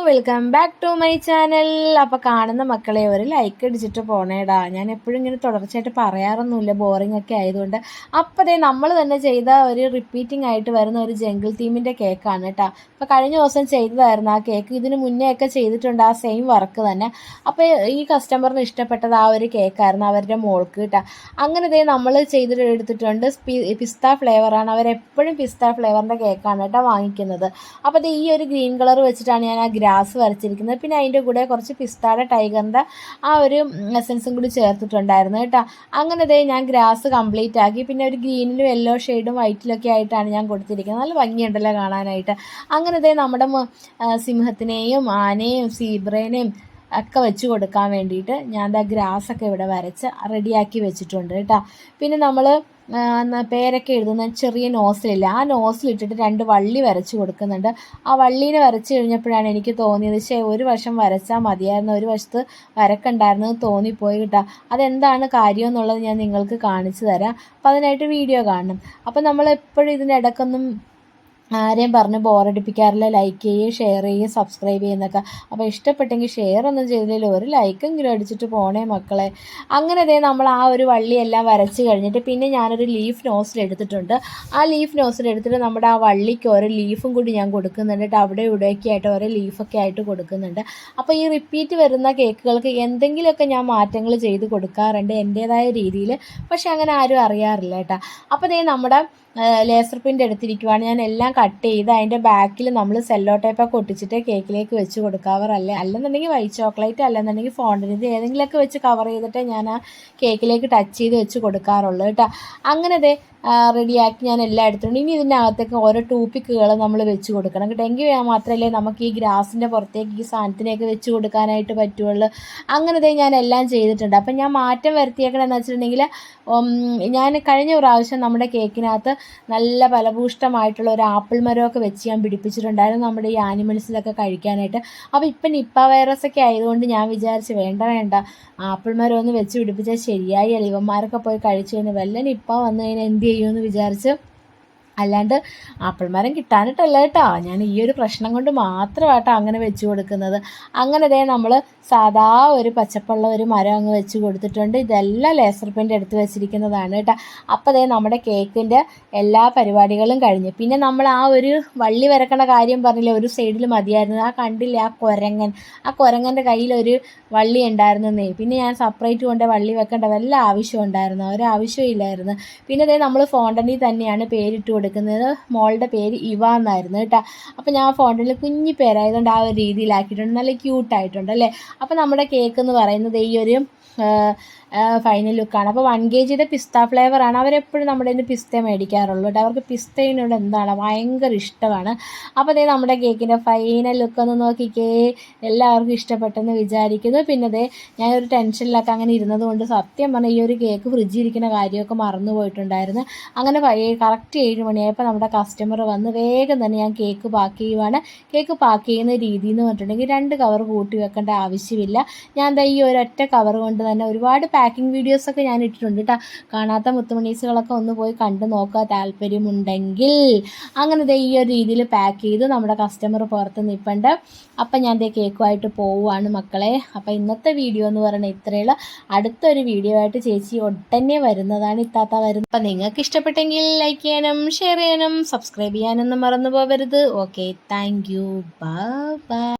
Welcome back to my channel അപ്പോൾ കാണുന്ന മക്കളെ ഒരു ലൈക്ക് അടിച്ചിട്ട് പോണേടാ. ഞാൻ എപ്പോഴും ഇങ്ങനെ തുടർച്ചയായിട്ട് പറയാറൊന്നുമില്ല. ബോറിംഗ് ഒക്കെ ആയതുകൊണ്ട്. അപ്പോഴേ നമ്മൾ തന്നെ ചെയ്ത ഒരു റിപ്പീറ്റിംഗ് ആയിട്ട് വരുന്ന ഒരു ജംഗിൾ തീമിന്റെ കേക്കാണ് കേട്ടോ അപ്പോൾ കഴിഞ്ഞ ദിവസം ചെയ്തതായിരുന്നു ആ കേക്ക് ഇതിന് മുന്നേ ഒക്കെ ചെയ്തിട്ടുണ്ട് ആ സെയിം വർക്ക് തന്നെ. അപ്പോൾ ഈ കസ്റ്റമറിന് ഇഷ്ടപ്പെട്ടത് ആ ഒരു കേക്കായിരുന്നു അവരുടെ മോൾക്ക് കേട്ടോ അങ്ങനെ ഇതേ നമ്മൾ ചെയ്തിട്ട് എടുത്തിട്ടുണ്ട് പിസ്ത ഫ്ലേവറാണ് അവരെപ്പോഴും പിസ്ത ഫ്ലേവറിന്റെ കേക്കാണ് കേട്ടോ വാങ്ങിക്കുന്നത്. അപ്പോൾ ഈ ഒരു ഗ്രീൻ കളർ വെച്ചിട്ടാണ് ഞാൻ ആ ഗ്രാസ് വരച്ചിരിക്കുന്നത്. പിന്നെ അതിന്റെ കൂടെ കുറച്ച് പിസ്താടെ ടൈഗറിന്റെ ആ ഒരു എസൻസും കൂടി ചേർത്തിട്ടുണ്ടായിരുന്നു കേട്ടോ. അങ്ങനെ ഇതേ ഞാൻ ഗ്രാസ് കംപ്ലീറ്റ് ആക്കി. പിന്നെ ഒരു ഗ്രീനിലും യെല്ലോ ഷെയ്ഡും വൈറ്റിലൊക്കെ ആയിട്ടാണ് ഞാൻ കൊടുത്തിരിക്കുന്നത്. നല്ല ഭംഗിയുണ്ടല്ലോ കാണാനായിട്ട്. അങ്ങനെ ഇതേ നമ്മുടെ സിംഹത്തിനെയും ആനയും സീബ്രേനെയും ഒക്കെ വെച്ച് കൊടുക്കാൻ വേണ്ടിയിട്ട് ഞാൻ ദാ ഗ്രാസൊക്കെ ഇവിടെ വരച്ച് റെഡിയാക്കി വെച്ചിട്ടുണ്ട് കേട്ടോ. പിന്നെ നമ്മൾ പേരൊക്കെ എഴുതുന്ന ചെറിയ നോസിലില്ല ആ നോസിലിട്ടിട്ട് രണ്ട് വള്ളി വരച്ച് കൊടുക്കുന്നുണ്ട്. ആ വള്ളീനെ വരച്ച് കഴിഞ്ഞപ്പോഴാണ് എനിക്ക് തോന്നിയത് പക്ഷേ ഒരു വശം വരച്ചാൽ മതിയായിരുന്നു ഒരു വശത്ത് വരക്കണ്ടായിരുന്നു തോന്നിപ്പോയി കേട്ടോ. അതെന്താണ് കാര്യം എന്നുള്ളത് ഞാൻ നിങ്ങൾക്ക് കാണിച്ചു തരാം. അപ്പോൾ അതിനായിട്ട് വീഡിയോ കാണണം. അപ്പോൾ നമ്മൾ എപ്പോഴും ഇതിന്റെ ഇടയ്ക്കൊന്നും ആരെയും പറഞ്ഞ് ബോറടിപ്പിക്കാറില്ല ലൈക്ക് ചെയ്യുക ഷെയർ ചെയ്യുക സബ്സ്ക്രൈബ് ചെയ്യുന്നൊക്കെ അപ്പോൾ ഇഷ്ടപ്പെട്ടെങ്കിൽ ഷെയർ ഒന്നും ചെയ്തില്ല. ഒരു ലൈക്കെങ്കിലും അടിച്ചിട്ട് പോണേ മക്കളെ. അങ്ങനെ അതേ നമ്മൾ ആ ഒരു വള്ളിയെല്ലാം വരച്ച് കഴിഞ്ഞിട്ട് പിന്നെ ഞാനൊരു ലീഫ് നോസിൽ എടുത്തിട്ടുണ്ട്. ആ ലീഫ് നോസിൽ എടുത്തിട്ട് നമ്മുടെ ആ വള്ളിക്ക് ഓരോ ലീഫും കൂടി ഞാൻ കൊടുക്കുന്നുണ്ട്. അവിടെ ഇവിടെയൊക്കെ ആയിട്ട് ഓരോ ലീഫൊക്കെ ആയിട്ട് കൊടുക്കുന്നുണ്ട്. അപ്പോൾ ഈ റിപ്പീറ്റ് വരുന്ന കേക്കുകൾക്ക് എന്തെങ്കിലുമൊക്കെ ഞാൻ മാറ്റങ്ങൾ ചെയ്ത് കൊടുക്കാറുണ്ട് എന്റേതായ രീതിയിൽ. പക്ഷെ അങ്ങനെ ആരും അറിയാറില്ല കേട്ടോ അപ്പോൾ ദേ നമ്മുടെ ലേസർ പ്രിന്റ് എടുത്തിരിക്കുവാണ്. ഞാൻ എല്ലാം കട്ട് ചെയ്ത് അതിന്റെ ബാക്കിൽ നമ്മൾ സെല്ലോ ടൈപ്പൊക്കെ ഒട്ടിച്ചിട്ട് കേക്കിലേക്ക് വെച്ച് കൊടുക്കാവറല്ലേ അല്ലെന്നുണ്ടെങ്കിൽ വൈറ്റ് ചോക്ലേറ്റ് അല്ലെന്നുണ്ടെങ്കിൽ ഫോണ്ടിന് ഏതെങ്കിലുമൊക്കെ വെച്ച് കവർ ചെയ്തിട്ട് ഞാൻ ആ കേക്കിലേക്ക് ടച്ച് ചെയ്ത് വെച്ച് കൊടുക്കാറുള്ളൂ കേട്ടോ. അങ്ങനെ റെഡിയാക്കി ഞാൻ എല്ലാം എടുത്തിട്ടുണ്ട്. ഇനി ഇതിനകത്തേക്ക് ഓരോ ടൂപ്പിക്കുകൾ നമ്മൾ വെച്ച് കൊടുക്കണം. കേട്ടോ മാത്രമല്ലേ നമുക്ക് ഈ ഗ്രാസിന്റെ പുറത്തേക്ക് ഈ സാധനത്തിനെയൊക്കെ വെച്ച് കൊടുക്കാനായിട്ട് പറ്റുള്ളൂ. അങ്ങനത്തെ ഞാൻ എല്ലാം ചെയ്തിട്ടുണ്ട്. അപ്പം ഞാൻ മാറ്റം വരുത്തിയേക്കണമെന്ന് വെച്ചിട്ടുണ്ടെങ്കിൽ ഞാൻ കഴിഞ്ഞ പ്രാവശ്യം നമ്മുടെ കേക്കിനകത്ത് നല്ല ഫലഭൂഷ്ടമായിട്ടുള്ള ഒരു ആപ്പിൾ മരമൊക്കെ വെച്ച് ഞാൻ പിടിപ്പിച്ചിട്ടുണ്ടായിരുന്നു നമ്മുടെ ഈ ആനിമൽസിലൊക്കെ കഴിക്കാനായിട്ട്. അപ്പോൾ ഇപ്പം നിപ്പ വൈറസ് ഒക്കെ ആയതുകൊണ്ട് ഞാൻ വിചാരിച്ച് വേണ്ട വേണ്ട. ആപ്പിൾ മരം ഒന്ന് വെച്ച് പിടിപ്പിച്ചാൽ ശരിയായി. അല്ല ഇവന്മാരൊക്കെ പോയി കഴിച്ചു കഴിഞ്ഞാൽ വല്ല നിപ്പ വന്നു കഴിഞ്ഞാൽ എന്ത് ചെയ്യുമെന്ന് വിചാരിച്ച് അല്ലാണ്ട് ആപ്പിൾ മരം കിട്ടാനിട്ടല്ല കേട്ടോ. ഞാൻ ഈ ഒരു പ്രശ്നം കൊണ്ട് മാത്രമാട്ടോ അങ്ങനെ വെച്ച് കൊടുക്കുന്നത്. അങ്ങനെ ദേ നമ്മൾ സാധാ ഒരു പച്ചപ്പുള്ള ഒരു മരം അങ്ങ് വെച്ച് കൊടുത്തിട്ടുണ്ട്. ഇതെല്ലാം ലേസർ പെയിന്റ് എടുത്ത് വെച്ചിരിക്കുന്നതാണ് കേട്ടോ. അപ്പോൾ ദേ നമ്മുടെ കേക്കിന്റെ എല്ലാ പരിപാടികളും കഴിഞ്ഞ്. പിന്നെ നമ്മൾ ആ ഒരു വള്ളി വരക്കണ കാര്യം പറഞ്ഞില്ല ഒരു സൈഡിൽ മതിയായിരുന്നു. ആ കണ്ടില്ല ആ കൊരങ്ങൻ? ആ കൊരങ്ങന്റെ കയ്യിൽ ഒരു വള്ളി ഉണ്ടായിരുന്നേ പിന്നെ ഞാൻ സെപ്പറേറ്റ് കൊണ്ട് വള്ളി വെക്കേണ്ട വല്ല ആവശ്യം ഉണ്ടായിരുന്നു. ഒരാവശ്യമില്ലായിരുന്നു പിന്നെ ദേ നമ്മൾ ഫോണ്ടനിൽ തന്നെയാണ് പേരിട്ട് കൊടുക്കുന്നത്. മോളുടെ പേര് ഇവ എന്നായിരുന്നു കേട്ടോ. അപ്പോൾ ഞാൻ ഫോണ്ടിൽ കുഞ്ഞു പേരായതുകൊണ്ട് ആ ഒരു രീതിയിലാക്കിയിട്ടുണ്ട്. നല്ല ക്യൂട്ടായിട്ടുണ്ട് അല്ലേ? അപ്പോൾ നമ്മുടെ കേക്ക് എന്ന് പറയുന്നത് ഈ ഒരു ഫൈനൽ ലുക്കാണ് അപ്പോൾ വൺ കെ ജിയുടെ പിസ്ത ഫ്ലേവറാണ് അവരെപ്പോഴും നമ്മുടെ കയ്യിൽ പിസ്ത മേടിക്കാറുള്ളൂ കേട്ടോ. അവർക്ക് പിസ്തയിനോട് എന്താണ് ഭയങ്കര ഇഷ്ടമാണ്. അപ്പോൾ അതേ നമ്മുടെ കേക്കിന്റെ ഫൈനൽ ലുക്ക് ഒന്ന് നോക്കിക്കേ. എല്ലാവർക്കും ഇഷ്ടപ്പെട്ടെന്ന് വിചാരിക്കുന്നു. പിന്നെ അതേ ഞാനൊരു ടെൻഷനിലൊക്കെ അങ്ങനെ ഇരുന്നത് കൊണ്ട് സത്യം പറഞ്ഞാൽ ഈ ഒരു കേക്ക് ഫ്രിഡ്ജിൽ ഇരിക്കുന്ന കാര്യമൊക്കെ മറന്നു പോയിട്ടുണ്ടായിരുന്നു. അങ്ങനെ കറക്റ്റ് ഏഴ് മണിയായപ്പോൾ നമ്മുടെ കസ്റ്റമർ വന്ന് വേഗം തന്നെ ഞാൻ കേക്ക് പാക്ക് ചെയ്യുവാണ്. കേക്ക് പാക്ക് ചെയ്യുന്ന രീതി എന്ന് പറഞ്ഞിട്ടുണ്ടെങ്കിൽ രണ്ട് കവർ കൂട്ടി വെക്കേണ്ട ആവശ്യമില്ല. ഞാൻ ഈ ഒരൊറ്റ കവർ കൊണ്ട് തന്നെ ഒരുപാട് പാക്കിംഗ് വീഡിയോസൊക്കെ ഞാൻ ഇട്ടിട്ടുണ്ട് കേട്ടോ കാണാത്ത മുത്തുമണീസുകളൊക്കെ ഒന്ന് പോയി കണ്ടു നോക്കുക താല്പര്യമുണ്ടെങ്കിൽ. അങ്ങനെ ഈ ഒരു രീതിയിൽ പാക്ക് ചെയ്ത് നമ്മുടെ കസ്റ്റമർ പുറത്ത് നിൽപ്പുണ്ട് അപ്പം ഞാൻ ദേ കേക്കുമായിട്ട് പോവുകയാണ് മക്കളെ. അപ്പം ഇന്നത്തെ വീഡിയോ എന്ന് പറയുന്നത് ഇത്രയുള്ള അടുത്തൊരു വീഡിയോ ആയിട്ട് ചേച്ചി ഒട്ടന്നെ വരുന്നതാണ് ഇത്താത്ത വരുന്നത്. അപ്പം നിങ്ങൾക്ക് ഇഷ്ടപ്പെട്ടെങ്കിൽ ലൈക്ക് ചെയ്യാനും ഷെയർ ചെയ്യാനും സബ്സ്ക്രൈബ് ചെയ്യാനൊന്നും മറന്നു പോകരുത് ഓക്കെ താങ്ക് യു ബൈ